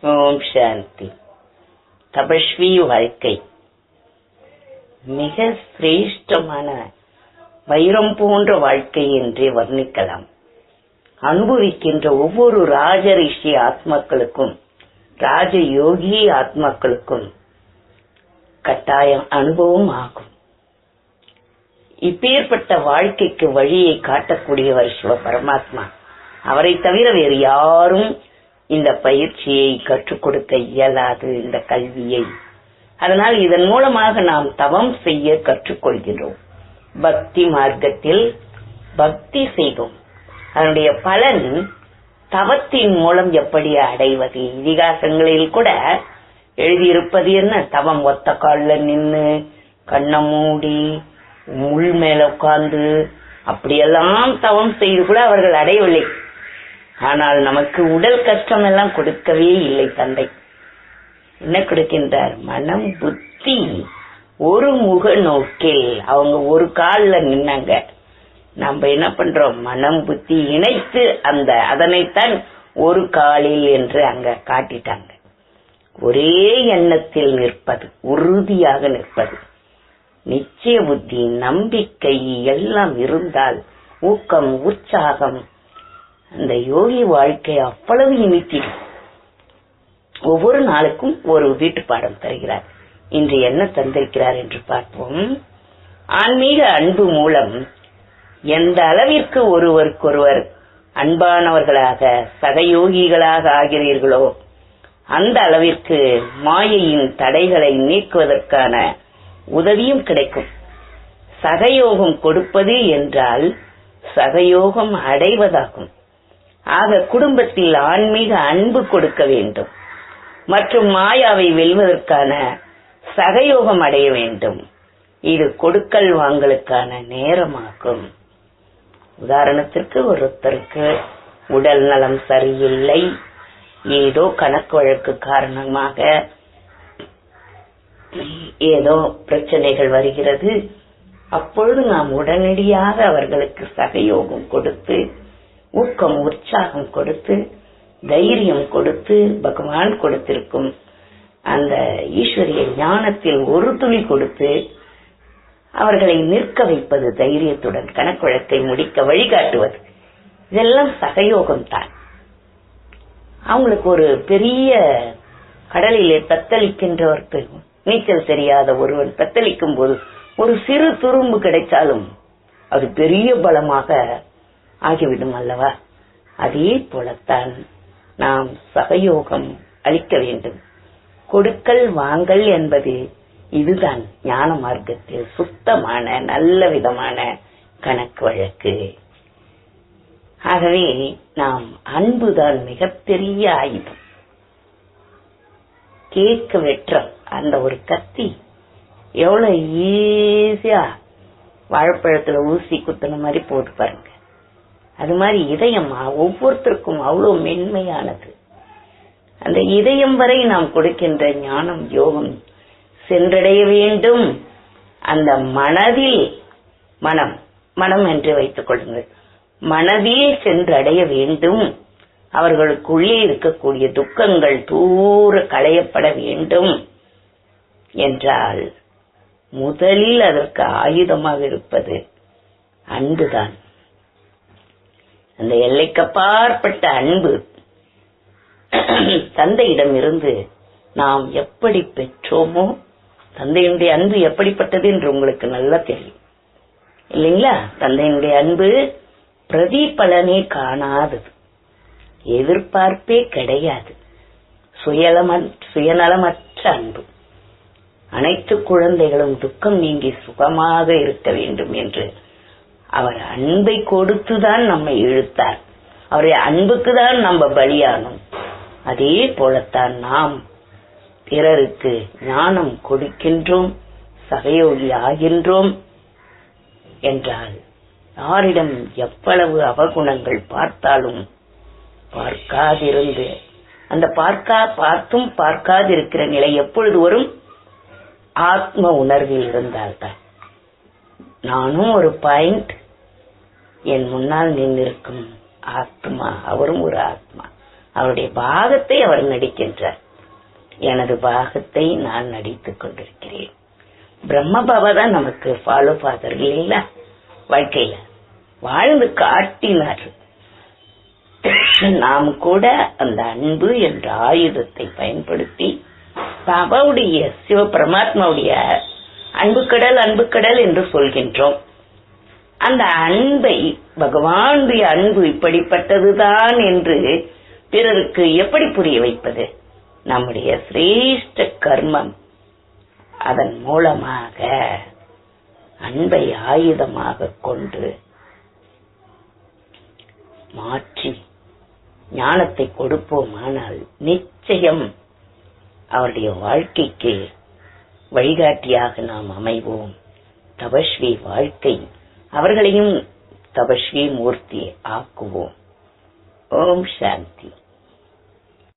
ஓம் சாந்தி. தபஸ்வி வாழ்க்கை. மிக சிரேஷ்டமான வைரம் போன்ற வாழ்க்கை என்றே வர்ணிக்கலாம். அனுபவிக்கின்ற ஒவ்வொரு ராஜரிஷி ஆத்மாக்களுக்கும் ராஜ யோகி ஆத்மாக்களுக்கும் கட்டாயம் அனுபவம் ஆகும். இப்பேற்பட்ட வாழ்க்கைக்கு வழியை காட்டக்கூடியவர் சிவ பரமாத்மா அவரை தவிர வேறு யாரும் இந்த பயிற்சியை கற்றுக் கொடுக்க இயலாது இந்த கல்வியை. அதனால் இதன் மூலமாக நாம் தவம் செய்ய கற்றுக்கொள்கிறோம் பக்தி மார்க்கத்தில் பக்தி செய்தோம். அதனுடைய பலன் தவத்தின் மூலம் எப்படி அடைவது? இதிகாசங்களில் கூட எழுதியிருப்பது என்ன? தவம் ஒத்த கால்ல நின்னு கண்ணை மூடி முள் மேல உட்கார்ந்து அப்படியெல்லாம் தவம் செய்து கூட அவர்கள் அடையவில்லை. ஆனால் நமக்கு உடல் கஷ்டம் எல்லாம் கொடுக்கவே இல்லை தந்தை. என்ன கொடுக்கின்றார்? மனம் புத்தி ஒரு முக நோக்கில். அவங்க ஒரு காலில் நின்னாங்க. நம்ம என்ன பண்றோம்? மனம் புத்தி இணைத்து அந்த அதனைத்தான் ஒரு காலில் என்று அங்க காட்டிட்டாங்க. ஒரே எண்ணத்தில் நிற்பது உறுதியாக நிற்பது. நிச்சய புத்தி நம்பிக்கை எல்லாம் இருந்தால் ஊக்கம் உற்சாகம் அந்த யோகி வாழ்க்கை அவ்வளவு இனித்திடும் ஒவ்வொரு நாளுக்கும் ஒரு வீட்டு பாடம் தருகிறார். இன்று என்ன தந்திருக்கிறார் என்று பார்ப்போம். ஆன்மீக அன்பு மூலம் எந்த அளவிற்கு ஒருவருக்கொருவர் அன்பானவர்களாக சகயோகிகளாக ஆகிறீர்களோ அந்த அளவிற்கு மாயையின் தடைகளை நீக்குவதற்கான உதவியும் கிடைக்கும். சகயோகம் கொடுப்பது என்றால் சகயோகம் அடைவதாகும். ஆக குடும்பத்தில் ஆன்மீக அன்பு கொடுக்க வேண்டும். மற்றும் மாயாவை வெல்வதற்கான சகயோகம் அடைய வேண்டும். இது கொடுக்கல் வாங்கலுக்கான நேரமாகும். உதாரணத்திற்கு ஒருத்தருக்கு உடல் நலம் சரியில்லை. ஏதோ கணக்கு வழக்கு காரணமாக ஏதோ பிரச்சனைகள் வருகிறது. அப்பொழுது நாம் உடனடியாக அவர்களுக்கு சகயோகம் கொடுத்து ஊக்கம் உற்சாகம் கொடுத்து தைரியம் கொடுத்து பகவான் கொடுத்திருக்கும். அந்த ஈஸ்வரிய ஞானத்தில் ஒரு துளி கொடுத்து அவர்களை நிற்க வைப்பது தைரியத்துடன் கணக்குழக்கை முடிக்க வழிகாட்டுவது. இதெல்லாம் சகயோகம் தான் அவங்களுக்கு ஒரு பெரிய கடலிலே தத்தளிக்கின்றவருக்கு நீச்சல் தெரியாத ஒருவன் தத்தளிக்கும் போது ஒரு சிறு துரும்பு கிடைச்சாலும் அது பெரிய பலமாக ஆகிவிடும் அல்லவா? அதே போலத்தான் நாம் சகயோகம் அளிக்க வேண்டும். கொடுக்கல் வாங்கல் என்பது இதுதான் ஞான மார்க்கத்தில் சுத்தமான நல்ல விதமான கணக்கு வழக்கு. ஆகவே நாம் அன்புதான் மிகப்பெரிய ஆயுதம். கேட்க வெற்ற அந்த ஒரு கத்தி எவ்வளவு ஈஸியா வாழைப்பழத்துல ஊசி குத்துன மாதிரி போட்டு பாருங்க. அது மாதிரி இதயம் ஒவ்வொருத்தருக்கும் அவ்வளவு மென்மையானது. அந்த இதயம் வரை நாம் கொடுக்கின்ற ஞானம் யோகம் சென்றடைய வேண்டும். அந்த மனதில் மனம் மனம் என்று வைத்துக் கொள்ளுங்கள். மனதில் சென்றடைய வேண்டும். அவர்களுக்குள்ளே இருக்கக்கூடிய துக்கங்கள் தூர களையப்பட வேண்டும் என்றால் முதலில் அதற்கு ஆயுதமாக இருப்பது அன்புதான். அந்த எல்லைக்கப்பாற்பட்ட அன்பு தந்தையிடம் இருந்து நாம் எப்படி பெற்றோமோ தந்தையினுடைய அன்பு எப்படிப்பட்டது என்று உங்களுக்கு நல்லா தெரியும். இல்லைங்களா? தந்தையினுடைய அன்பு பிரதிபலனே காணாதது. எதிர்பார்ப்பே கிடையாது. சுயநலமற்ற அன்பு. அனைத்து குழந்தைகளும் துக்கம் நீங்கி சுகமாக இருக்க வேண்டும் என்று அவர் அன்பை கொடுத்துதான் நம்மை இழுத்தார். அவருடைய அன்புக்கு தான் நம்ம பலியானோம். அதே போலத்தான் நாம் பிறருக்கு ஞானம் கொடுக்கின்றோம் சகயோகி ஆகின்றோம் என்றால் யாரிடம் எவ்வளவு அவகுணங்கள் பார்த்தாலும் பார்க்காதிருந்து அந்த பார்க்கா பார்த்தும் பார்க்காதிருக்கிற நிலை எப்பொழுது வரும்? ஆத்ம உணர்வில் இருந்தால்தான். நானும் ஒரு பாயிண்ட் என் முன்னால் நின்றிருக்கும் ஆத்மா. அவரும் ஒரு ஆத்மா. அவருடைய பாகத்தை அவர் நடிக்கின்றார். எனது பாகத்தை நான் நடித்துக் கொண்டிருக்கிறேன். பிரம்ம பாபா தான் நமக்கு ஃபாலோ ஃபாதர்கள் இல்லைங்களா வாழ்க்கையில வாழ்ந்து காட்டினார். நாம் கூட அந்த அன்பு என்ற ஆயுதத்தை பயன்படுத்தி பாபாவுடைய சிவ பரமாத்மாவுடைய அன்பு கடல் அன்பு கடல் என்று சொல்கின்றோம். அந்த அன்பை பகவானுடைய அன்பு இப்படிப்பட்டதுதான் என்று பிறருக்கு எப்படி புரிய வைப்பது? நம்முடைய சிரேஷ்ட கர்மம் அதன் மூலமாக அன்பை ஆயுதமாக கொண்டு மாற்றி ஞானத்தை கொடுப்போமானால் நிச்சயம் அவருடைய வாழ்க்கைக்கு வழிகாட்டியாக நாம் அமைவோம். தபஸ்வி வாழ்க்கை அவர்களையும் தபஸ்வி மூர்த்தி ஆக்குவோம். ஓம் சாந்தி.